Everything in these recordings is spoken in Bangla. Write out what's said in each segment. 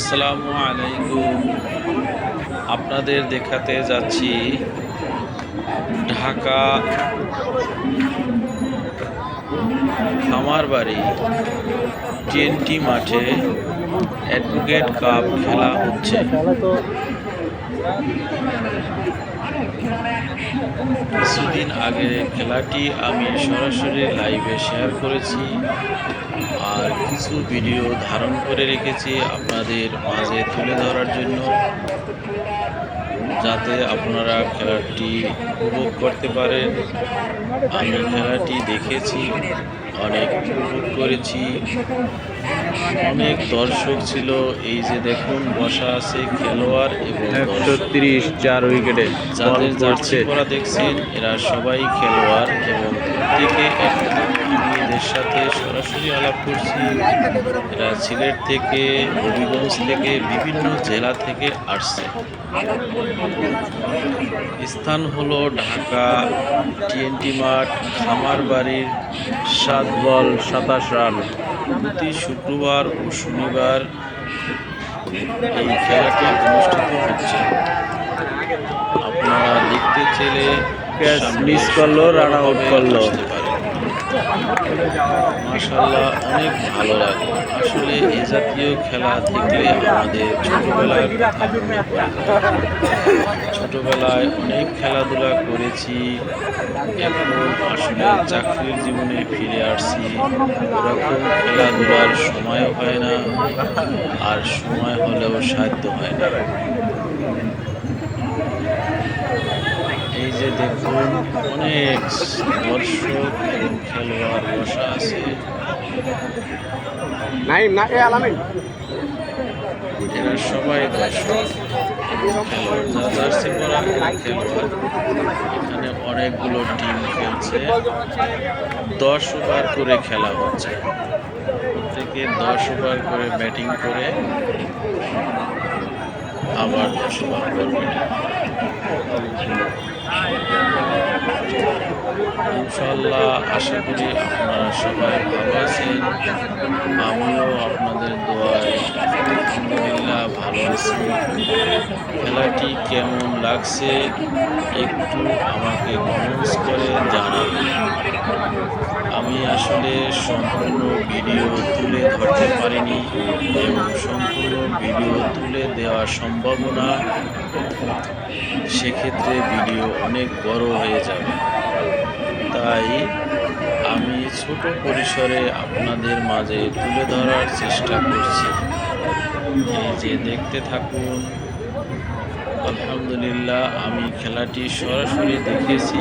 আসসালামু আলাইকুম। আপনাদের দেখাতে যাচ্ছি ঢাকা খামার বাড়ি, টিএনটি মাঠে অ্যাডভোকেট কাপ খেলা হচ্ছে। কিছুদিন আগে খেলাটি আমি সরাসরি লাইভে শেয়ার করেছি। আর কিছু ভিডিও ধারণ করে রেখেছি আপনাদের মাঝে তুলে ধরার জন্য যাতে আপনারা খেলাটি উপভোগ করতে পারেন। আমি খেলাটি দেখেছি অনেক উপভোগ করেছি। অনেক দর্শক ছিল এই যে দেখুন বসা আছে খেলোয়াড় এবং একশো তিরিশ চার উইকেটে যাদের জার্সি করছে পরা দেখছেন এরা সবাই খেলোয়াড় এবং প্রত্যেকে এক- এদের সাথে সরাসরি আলাপ করছি। এরা সিলেট থেকে হবিগঞ্জ থেকে বিভিন্ন জেলা থেকে আসছে। স্থান হলো ঢাকা টিএনটি মাঠ খামার বাড়ির সাত বল সাতাশ রান। প্রতি শুক্রবার ও শনিবার এই খেলাটি অনুষ্ঠিত হচ্ছে। আপনারা দেখতে সামনে miss করল, out সুন্দরভাবে করল। মাশাল্লাহ অনেক ভালো লাগে। আসলে এ জাতীয় খেলা দেখলে আমাদের ছোটবেলার কথা মনে পড়ে ছোটবেলায় অনেক খেলাধুলা করেছি, এখন আসলে চাকরির জীবনে ফিরে আসছি। ওরকম খেলাধুলার সময় হয় না, আর সময় হলেও সাধ্য হয় না। যে দেখুন অনেক দর্শক এবং খেলোয়াড় বসা আছে। নাইম না এ আলামিন। এরা সবাই দর্শক খেলোয়াড় যারা জার্সি পরা খেলোয়াড়। এখানে অনেকগুলো টিম খেলছে। দশ ওভার করে খেলা হচ্ছে। প্রত্যেকে দশ ওভার করে ব্যাটিং করে। আবার করবে। ইনশাল্লাহ আশা করি আপনারা সবাই ভালো আছেন। আমিও আপনাদের দোয়ায় ভালো আছি। খেলাটি কেমন লাগছে একটু আমাকে কমেন্টস করে জানাবেন। আসলে সম্পূর্ণ ভিডিও তুলে ধরতে পারিনি এবং সম্পূর্ণ ভিডিও তুলে দেওয়া সম্ভব না। সেক্ষেত্রে ভিডিও অনেক বড় হয়ে যাবে। তাই আমি ছোট পরিসরে আপনাদের মাঝে তুলে ধরার চেষ্টা করছি। এই যে দেখতে থাকুন, আলহামদুলিল্লাহ আমি খেলাটি সরাসরি দেখেছি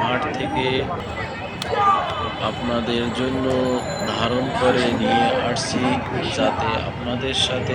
মাঠ থেকে আপনাদের জন্য ধারণ করে নিয়ে আসছি। যাতে আপনাদের সাথে